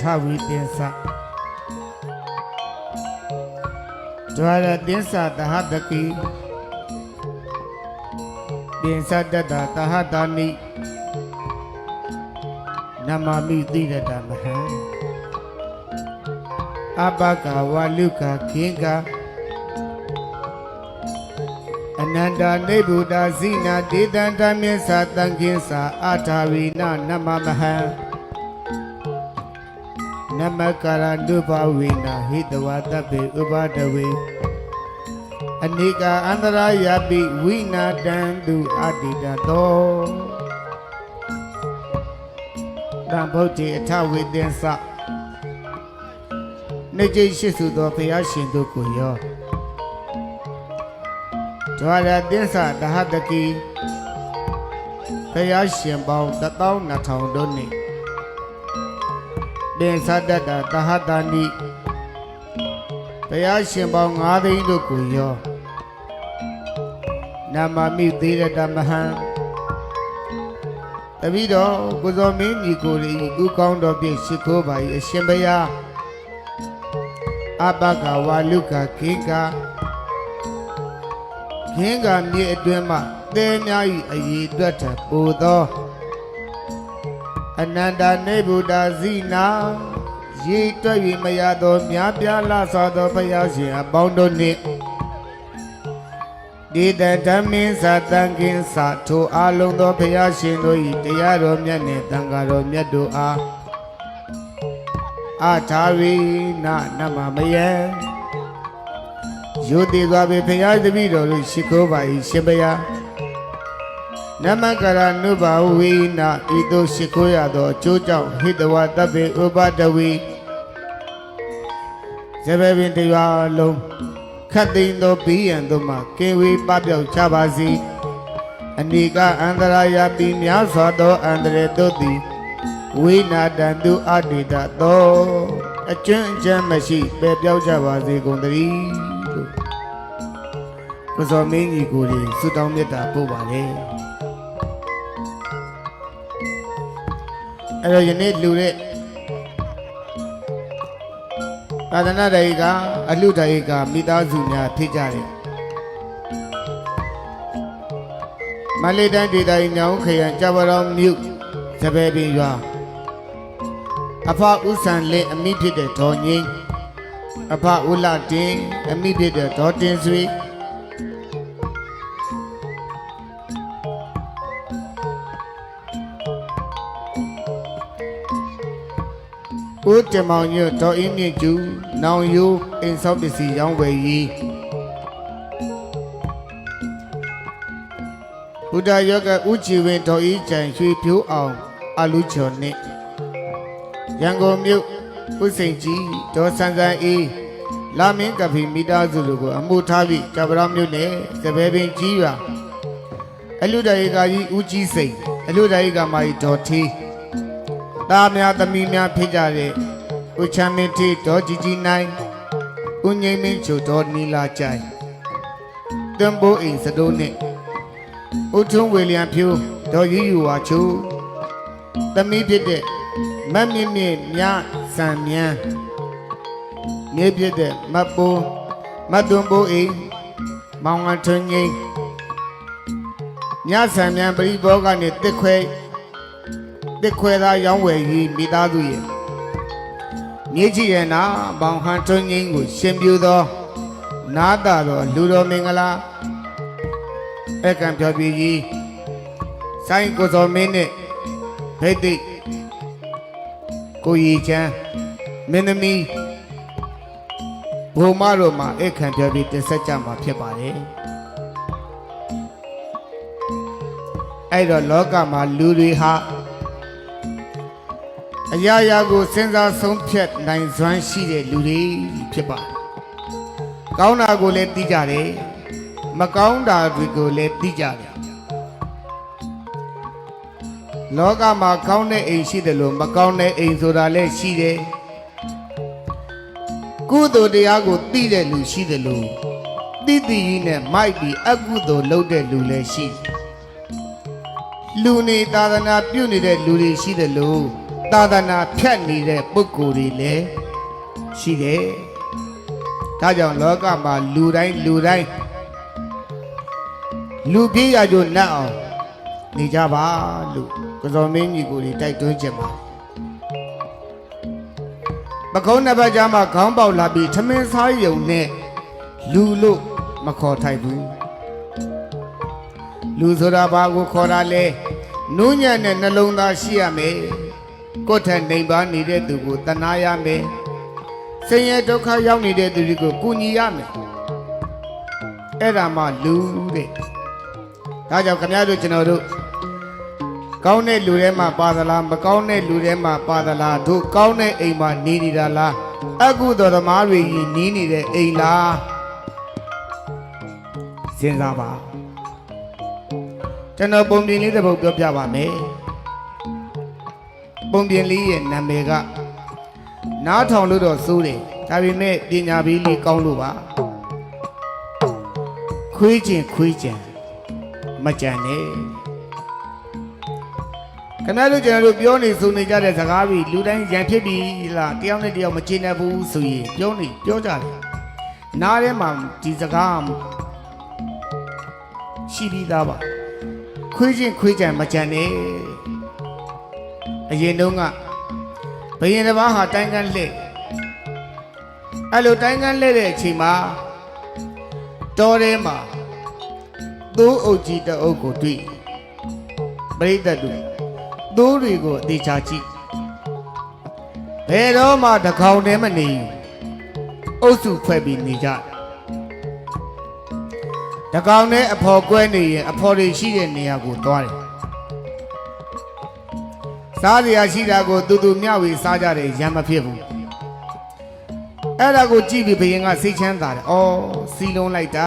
ထဝီတင်္စဒွါရတင်္စသဟတကိတင်္စတတ္တသဟတာနိနမမိတိရတမဟံအပကဝလုကခေကအနန္တနေဗုဒ္ဓဇိနာဒေတံဓမ္မေသာတံကိသာအာထာဝိနနမမဟံန မကာရနုဘဝိနာဟိတဝတပ္ပေဥပဒဝေအနိကာအန္တရာယပိဝိနာတံတုအတ္တိတသောတံဗုဒ္ဓေအထဝေတင်္စနေကျိရှိစုသောဘုရားရှင်တို့ကိုရောဒွါရတင်းစတဟတကိဘုရားရှင်ပေါင်း12000တို့နှင့် တင်စတတ္တတဟတနိဘုရားရှင်ပေါင်း9သိန်းတို့ကိုရောနာမမိသေးရတမဟံတပိတော့ကိုဇော်မင်းညီကိုရီဥကောင်းတော်ဖြင့်ရှိခိုးပါ၏အရှင်ဘုရားအပကဝါလုကခေကခင်းကမြေအတွင်းမှသဲများ၏အည်အတွက်ထပိုသော အနန္တနေဗုဒ္ဓဇိနာရေတွက်၍မရသောမြားပြားလာစွာသောဘုရားရှင်အပေါင်းတို့နှင့်ဒီတဓမ္မင်းသာတန်ကင်းစာထိုအလုံးသောဘုရားရှင်တို့၏တရားတော်မြတ်နှင့်တန်ခါတော်မြတ်တို့အားအာထာဝိနနမမယံယုတိသွားပြီဖရာတပည့်တော်တို့ရှိခိုးပါ၏ရှင်ဘုရား နမကရနုဘဝိနာဤသို့ရှိခိုးရသောအကျိုးကြောင့်ဟိတဝတပ္ပေဥပဒဝီဇဘေပင်တရားလုံးခတ်သိမ်းသောဘီယံတို့မှကင်ဝေးပပျောက်ချပါစေအနိကအန္တရာယပိများစွာသောအန္တရာယ်တို့သည်ဝိနာတံတုအတ္တိတသောအကျွမ်းအကျမ်းမရှိပယ်ပြောက်ကြပါစေကုန်သတည်းလို့ကိုစောမင်းကြီးကိုယ်ကြီးဆုတောင်းမြတ်တာပို့ပါလေ အဲ့တော့ယနေ့လူတဲ့သာသနာတော်ကအလှတော်ကမိသားစုများဖြစ်ကြတယ်မလေးတန်းဒေသကြီးညောင်ခရံကြပါတော်မြို့သဘယ်ပင်ရွာအဖဥဆန်လင်းအမိဖြစ်တဲ့ဒေါ်ငင်းအဖဥလတင်အမိဖြစ်တဲ့ဒေါ်တင်ဆွေ ဦးတင်မောင်ညွတ်ဒေါ်အင်းမြင့်ကျူနောင်ယိုးအိမ်ဆောက်ပစ္စည်းရောင်းဝယ်ရေးဘုဒ္ဓယောဂဦးကြည်ဝင်းဒေါ်ဤကြံရွှေဖြိုးအောင်အလူချော်နှင့်ရန်ကုန်မြို့ဦးစိန်ကြီးဒေါ်ဆန်းဆန်းအေးလာမင်းကဖီမိသားစုတို့ကိုအမှုထားပြီးကပ္ပရမြို့နယ်စပယ်ပင်ကြီးရွာအလူတရေကကြီးဦးကြီးစိန်အလူတရေကမာကြီးဒေါ်သေး သားများသမီးများဖြစ်ကြတဲ့ဦးချမ်းမင်းထေဒေါ်ကြီးကြီးနိုင်ဦးငိမ့်မင်းချိုဒေါ်နီလာကြိုင်တံပိုးအိမ်စတိုးနဲ့ဦးထွန်းဝေလျံဖြိုးဒေါ်ယူယူဝါချိုသမီးဖြစ်တဲ့မတ်မြင့်မြင့်မြစံမြန်းမြေဖြစ်တဲ့မတ်ပိုးမတ်သွန်ပိုးအိမ်မောင်ငါထွန်းငိမ့်မြစံမြန်းပရိဘောကနေတစ်ခွဲ တစ်ခွဲသားရောင်းဝယ်ရေးမိသားစုရဲ့မြေကြီးရဲ့နာဘောင်ဟန်ထွန်းငင်းကိုရှင်ပြူသော နာတာသောလူတော်မင်္ဂလာအကံပြောပြကြီးဆိုင်ကိုစောမင်းနဲ့ဒိတ်တိတ်ကိုရီချမ်းမင်းသမီးဘုံမတို့မှာအခံပြောပြတင်ဆက်ကြမှာဖြစ်ပါတယ်အဲ့တော့လောကမှာလူတွေဟာ အရာရာကိုစဉ်းစားဆုံးဖြတ်နိုင်စွမ်းရှိတဲ့လူတွေဖြစ်ပါတယ်။ကောင်းတာကိုလည်းသိကြတယ်။မကောင်းတာတွေကိုလည်းသိကြတယ်။လောကမှာကောင်းတဲ့အိမ်ရှိတယ်လို့မကောင်းတဲ့အိမ်ဆိုတာလည်းရှိတယ်။ကုသိုလ်တရားကိုသိတဲ့လူရှိတယ်လို့သိသိကြီးနဲ့မိုက်ပြီးအကုသိုလ်လုပ်တဲ့လူလည်းရှိတယ်။လူနေသာသနာပြုနေတဲ့လူတွေရှိတယ်လို့ သာသနာဖြတ်နေတဲ့ပုဂ္ဂိုလ်တွေလည်းရှိတယ်ဒါကြောင့်လောကမှာလူတိုင်းလူတိုင်းလူပြေးရကြနတ်အောင်နေကြပါလို့ကစောမင်းကြီးကိုယ်တွေတိုက်တွန်းချက်ပါပကုံးနှစ်ပတ်ကြားမှာခေါင်းပေါက်လာပြီးထမင်းစားယုံနဲ့လူလို့မခေါ်ထိုက်ဘူးလူဆိုတာဘာကိုခေါ်တာလဲနုညံ့တဲ့နှလုံးသားရှိရမယ် ကိုယ်ထက်နေပါနေတဲ့သူကိုတနာရမယ်ဆင်းရဲဒုက္ခရောက်နေတဲ့သူတွေကိုကူညီရမယ်အဲ့ဒါမှလူတဲ့ဒါကြောင့်ခင်ဗျားတို့ကျွန်တော်တို့ကောင်းတဲ့လူထဲမှာပါသလားမကောင်းတဲ့လူထဲမှာပါသလားတို့ကောင်းတဲ့အိမ်မှာနေနေတာလားအကုသိုလ်သမားတွေကြီးနေနေတဲ့အိမ်လားစဉ်းစားပါကျွန်တော်ပုံပြင်လေးတစ်ပုဒ်ပြောပြပါမယ် ပုံပြင်လေးရဲ့နာမည်ကနားထောင်လို့တော့စိုးတယ်ဒါပေမဲ့ပညာပေးလေးကောင်းလို့ပါခွေးကျင်ခွေးကျင်မကြံနဲ့ခဏတို့ကျွန်တော်တို့ပြောနေဆိုနေကြတဲ့စကားပြီးလူတိုင်းရန်ဖြစ်ပြီလားတယောက်နဲ့တယောက်မကျေနပ်ဘူးဆိုရင်ပြောနေပြောကြတယ်နားထဲမှာဒီစကားရှိပြီးသားပါခွေးချင်းခွေးကြံမကြံနဲ့ အရင်တုန်းကဘယင်တစ်ပါးဟာတိုင်းကန်းလှဲ့အဲ့လိုတိုင်းကန်းလှဲ့တဲ့အချိန်မှာတော်ထဲမှာသိုးအုပ်ကြီးတအုပ်ကိုတွေ့ပရိသတ်တို့သိုးတွေကိုအသေးချာကြည့်ဘယ်တော့မှတကောင်တည်းမနေဘူးအုပ်စုဖွဲ့ပြီးနေကြတယ်တကောင်နဲ့အဖော်ကွဲနေရင်အဖော်တွေရှိတဲ့နေရာကိုသွားတယ် စားစရာရှိတာကိုတူတူမျှဝေစားကြတယ်ရံမဖြစ်ဘူးအဲ့ဒါကိုကြည့်ပြီးဘယင်ကစိတ်ချမ်းသာတယ်။အော်စီလုံးလိုက်တာ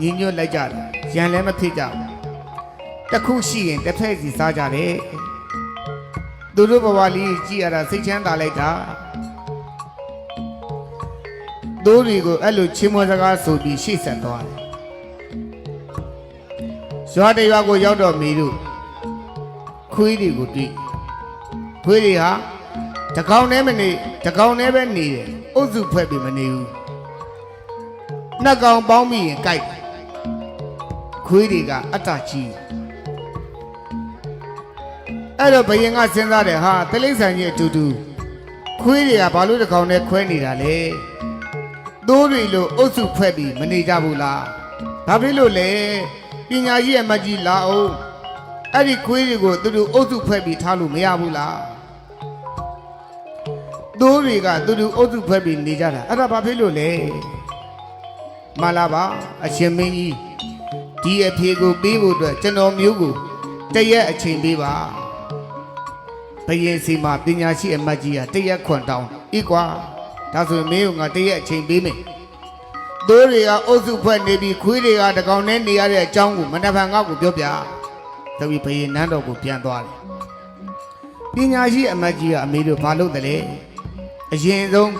ညီညွတ်လိုက်ကြတယ်။ရံလည်းမဖြစ်ကြဘူး။တစ်ခုရှိရင်တစ်ဖက်စီစားကြတယ်။သူတို့ဘဝလေးကြည့်ရတာစိတ်ချမ်းသာလိုက်တာ။တို့တွေကိုအဲ့လိုချင်းမွေးစကားဆိုပြီးရှေ့ဆက်သွားတယ်။ရွာတရွာကိုရောက်တော့မီတို့ခွေးတွေကိုတွေ့ ခွေးတွေဟာတကောင်နဲ့မနေတကောင်နဲ့ပဲနေတယ်အုပ်စုဖွဲ့ပြီးမနေဘူးနှစ်ကောင်ပေါင်းပြီးရင်ကြိုက်တယ်ခွေးတွေကအတ္တကြီးအဲ့တော့ဘယင်ကစဉ်းစားတယ်ဟာတလိမ့်ဆန်ကြီးအတူတူခွေးတွေကဘာလို့တကောင်နဲ့ခွဲနေတာလဲသိုးတွေလို့အုပ်စုဖွဲ့ပြီးမနေကြဘူးလားဒါဖြစ်လို့လေပညာရှိရဲ့မကြီးလာအောင်အဲ့ဒီခွေးတွေကိုသူတို့အုပ်စုဖွဲ့ပြီးထားလို့မရဘူးလား သိုးတွေကသူတို့အုပ်စုဖွဲ့ပြီးနေကြတာအဲ့ဒါဘာဖြစ်လို့လဲမလာပါအရှင်မင်းကြီးဒီအဖေကိုပေးဖို့အတွက်ကျွန်တော်မျိုးကိုတရက်အချိန်ပေးပါဘယင်စီမှာပညာရှိအမတ်ကြီးကတရက်ခွန်တောင်းဤကွာဒါဆိုရင်မင်းကငါတရက်အချိန်ပေးမယ်သိုးတွေကအုပ်စုဖွဲ့နေပြီးခွေးတွေကတကောင်နဲ့နေရတဲ့အကြောင်းကိုမနှဖန်ငေါ့ကိုပြောပြတပီဘယင်နန်းတော်ကိုပြန်သွားတယ်ပညာရှိအမတ်ကြီးကအမေတို့ဘာလုပ်တယ်လဲ အရင်ဆုံး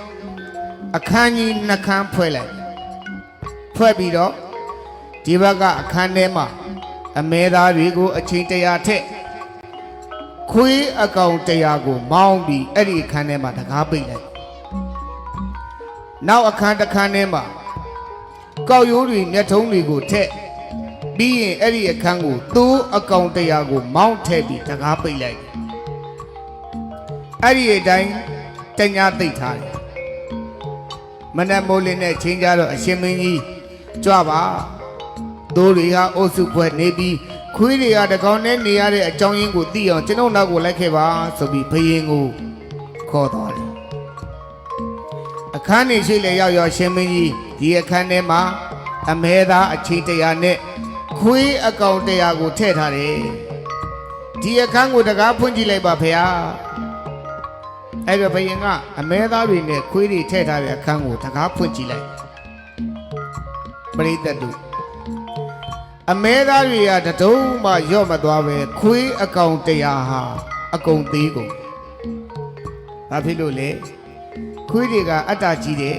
အခန်းကြီးနှခမ်းဖွဲ့လိုက်ဖွဲ့ပြီးတော့ဒီဘက်ကအခန်းထဲမှာအမဲသားတွေကိုအချိန်တရာထက်ခွေးအကောင်တရာကိုမောင်းပြီးအဲ့ဒီအခန်းထဲမှာတကားပိတ်လိုက်နောက်အခန်းတစ်ခန်းထဲမှာကောက်ရိုးတွေမျက်ထုံးတွေကိုထက်ပြီးရင်အဲ့ဒီအခန်းကိုသိုးအကောင်တရာကိုမောင်းထည့်ပြီးတကားပိတ်လိုက်အဲ့ဒီအတိုင်း တညာသိပ်ထားတယ်မနက်မိုးလင်းနဲ့ချင်းကြတော့အရှင်မင်းကြီးကြွပါသိုးတွေဟာအုပ်စုဖွဲ့နေပြီးခွေးတွေကတကောင်နဲ့နေရတဲ့အကြောင်းရင်းကိုသိအောင်ကျွန်ုပ်နောက်ကိုလိုက်ခဲ့ပါဆိုပြီးဘယင်ကိုခေါ်သွားတယ်အခန်းနေရှိလေရောက်ရောက်ရှင်မင်းကြီးဒီအခန်းထဲမှာအမဲသားအချိန်တရာနဲ့ခွေးအကောင်တရာကိုထည့်ထားတယ်ဒီအခန်းကိုတကားဖွင့်ကြည့်လိုက်ပါဖေဟာ အဲ့တော့ဘယင်ကအမဲသားတွေနဲ့ခွေးတွေထည့်ထားတဲ့အခန်းကိုတကားဖွင့်ကြည့်လိုက်ပရိသတ်တို့အမဲသားတွေကတတုံးမှရော့မသွားပဲခွေးအကောင်တရားဟာအကုန်သေးကုန်ဘာဖြစ်လို့လဲခွေးတွေကအတ္တကြီးတယ်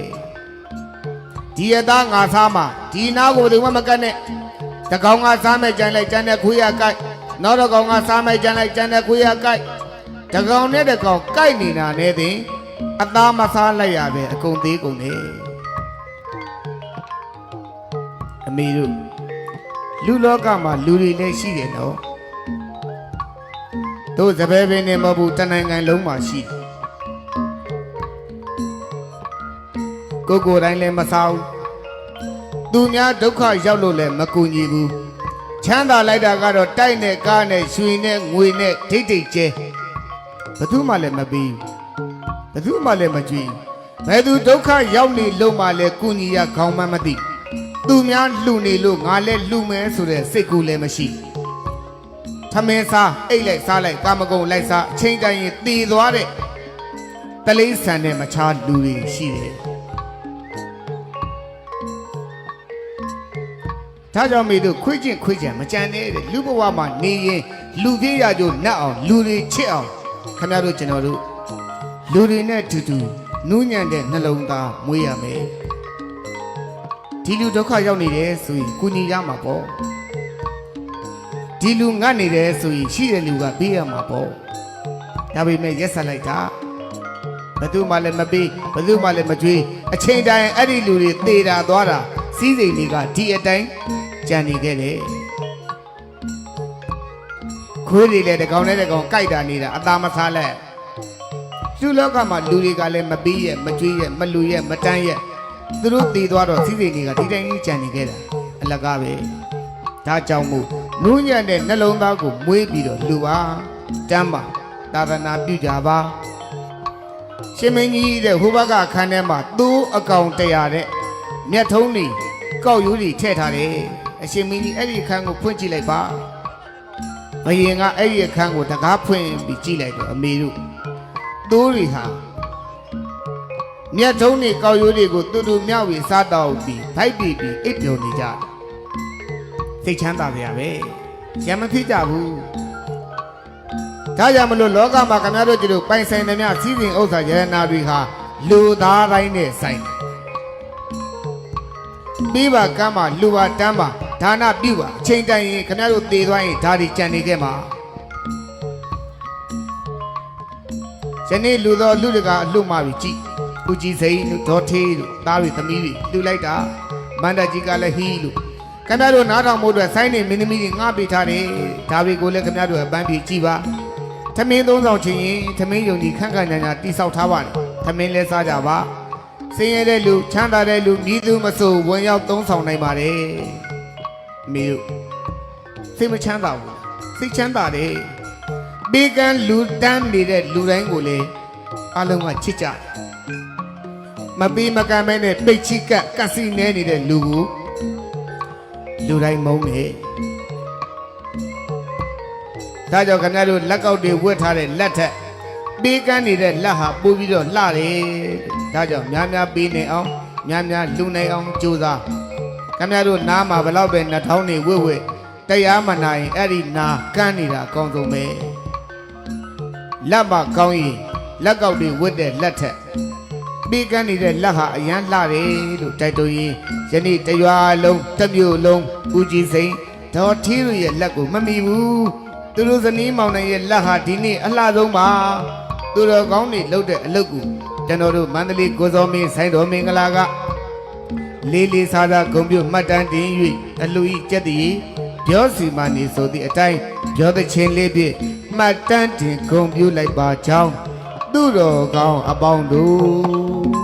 ဒီအသားငါစားမှာဒီနာကိုဘယ်သူမှမကတ်နဲ့တကောင်ကစားမဲ့ကြံလိုက်ကြံတဲ့ခွေးရကိုက်နောက်တစ်ကောင်ကစားမဲ့ကြံလိုက်ကြံတဲ့ခွေးရကိုက် တကောင်နဲ့တကောင်ကြိုက်နေတာနဲ့တင်အသားမစားလိုက်ရပဲအကုန်သေးကုန်တယ်အမေတို့လူလောကမှာလူတွေလည်းရှိတယ်နော်တို့သဘဲပင်နဲ့မဟုတ်ဘူးတနိုင်ငံလုံးမှာရှိတယ်ကိုကိုယ်တိုင်းလည်းမစားဘူးသူများဒုက္ခရောက်လို့လည်းမကူညီဘူးချမ်းသာလိုက်တာကတော့တိုက်နဲ့ကားနဲ့ရွှေနဲ့ငွေနဲ့ဒိတ်ဒိတ်ကျဲ ဘယ်သူမှလည်းမပြီးဘူးဘယ်သူမှလည်းမကြွေးဘယ်သူဒုက္ခရောက်နေလို့မှလည်းကုညီရခေါင်းမမသိသူများလှူနေလို့ငါလည်းလှူမယ်ဆိုတဲ့စိတ်ကူးလည်းမရှိထမင်းစားအိတ်လိုက်စားလိုက်ကာမဂုဏ်လိုက်စားအချိန်တိုင်းရင်တည်သွားတဲ့တလိษံနဲ့မချားလူတွေရှိတယ်ဒါကြောင့်မေတို့ခွေးကျင့်ခွေးကျန်မကြံနဲ့တဲ့လူဘဝမှာနေရင်လူပြေးရကြိုနတ်အောင်လူတွေချစ်အောင် ခင်ဗျားတို့ကျွန်တော်တို့လူတွေနဲ့တူတူနူးညံ့တဲ့နှလုံးသားမွေးရမယ်ဒီလူဒုက္ခရောက်နေတယ်ဆိုရင်ကုညီရမှာပေါ့ဒီလူငတ်နေတယ်ဆိုရင်ရှိတဲ့လူကပေးရမှာပေါ့ဒါပေမဲ့ရက်ဆက်လိုက်တာဘယ်သူမှလည်းမပေးဘယ်သူမှလည်းမကြွေးအချိန်တိုင်းအဲ့ဒီလူတွေသေတာသွားတာစီးစိမ်တွေကဒီအတိုင်းကြံနေခဲ့တယ် ခွေးတွေလည်းတကောင်နဲ့တကောင်ကြိုက်တာနေတာအသာမစားလဲလူလောကမှာလူတွေကလည်းမပေးရဲ့မကြွေးရဲ့မလူရဲ့မတန်းရဲ့သူတို့သေသွားတော့စီးစိမ်တွေကဒီတိုင်းကြီးကြံနေခဲ့တာအလကားပဲဒါကြောင့်မို့နူးညံ့တဲ့နှလုံးသားကိုမွေးပြီးတော့လူပါတမ်းပါသာသနာပြုကြပါရှင်မင်းကြီးတဲ့ဟိုဘက်ကအခန်းထဲမှာသူ့အကောင်တရားတဲ့မြတ်ထုံးနေကောက်ရိုးတွေထည့်ထားတယ်အရှင်မင်းကြီးအဲ့ဒီအခန်းကိုဖွင့်ကြည့်လိုက်ပါ ဘယင်ကအဲ့ဒီအခန်းကိုတကားဖွင့်ပြီးကြည့်လိုက်တော့အမေတို့တိုးတွေဟာမြတ်ထုံးနေကောက်ရိုးတွေကိုတူတူမြောက်ပြီးစားတော့ပြီးဖိုက်ပြီးပြီးအိပ်ပျော်နေကြတယ်စိတ်ချမ်းသာကြရပဲရံမဖြစ်ကြဘူးဒါကြောင့်မလို့လောကမှာခင်ဗျားတို့တို့ပိုင်ဆိုင်သမျှစီးစိမ်ဥစ္စာယရနာတွေဟာလူသားတိုင်းနဲ့ဆိုင်တယ်ပြီးပါကမ်းပါလူပါတမ်းပါ ဒါနပြုပါအချိန်တိုင်းရင်ခင်ဗျားတို့တည်သွားရင်ဒါဒီကြံနေခဲ့မှာယနေ့လူတော်လူတကာအလှမှပြီကြည်ဦးကြီးစိန်တို့ဒေါ်ထေးတို့သားတွေသမီးတွေလှူလိုက်တာမန္တကြီးကလည်းဟီးလို့ခင်ဗျားတို့နားထောင်ဖို့အတွက်ဆိုင်းနေမင်းသမီးတွေငှားပေးထားတယ်ဒါတွေကိုလည်းခင်ဗျားတို့အပန်းပြေကြည့်ပါသမင်းသုံးဆောင်ချင်းရင်သမင်းယုံကြည်ခန့်ခန့်ညာညာတိဆောက်ထားပါတယ်သမင်းလဲစားကြပါစင်ရတဲ့လူချမ်းသာတဲ့လူမြည်သူမဆိုဝင်ရောက်သုံးဆောင်နိုင်ပါတယ် မေတို့စိတ်မချမ်းသာဘူးစိတ်ချမ်းသာတယ်ဘေကန်းလူတန်းနေတဲ့လူတိုင်းကိုလည်းအလုံးကချစ်ကြတယ်မပေးမကမ်းမဲနဲ့ပိတ်ချိကပ်ကက်စီနဲနေတဲ့လူကိုလူတိုင်းမုန်းတယ်ဒါကြောင့်ခင်ဗျားတို့လက်ကောက်တွေဝတ်ထားတဲ့လက်ထက်ပေးကမ်းနေတဲ့လက်ဟာပို့ပြီးတော့လှတယ်ဒါကြောင့်များများပေးနေအောင်များများလူနိုင်အောင်ကြိုးစား ခင်ဗျားတို့နားမှာဘယ်တော့ပဲနှထောင်းနေဝှက်ဝှက်တရားမနာရင်အဲ့ဒီနာကမ်းနေတာအကောင်းဆုံးပဲလက်မကောင်းရင်လက်ကောက်တွေဝတ်တဲ့လက်ထက်ပေးကမ်းနေတဲ့လက်ဟာအရန်လှတယ်လို့တိုက်တွန်းရင်းယနေ့တရွာလုံးတစ်မြို့လုံးဦးကြီးစိန်ဒေါ်ထီးတို့ရဲ့လက်ကိုမမီဘူးသူတို့ဇနီးမောင်နှံရဲ့လက်ဟာဒီနေ့အလှဆုံးပါသူတော်ကောင်းတွေလှုပ်တဲ့အလုပ်ကိုကျွန်တော်တို့မန္တလေးကိုစောမင်းဆိုင်တော်မင်္ဂလာက လေးလေးစားစားဂုံပြုမှတ်တမ်းတင်၍အလူဤကျက်တည်ပြောစီမနေဆိုသည့်အတိုင်းပြောတဲ့ချင်းလေးဖြင့်မှတ်တမ်းတင်ဂုံပြုလိုက်ပါကြောင်းသူတော်ကောင်းအပေါင်းတို့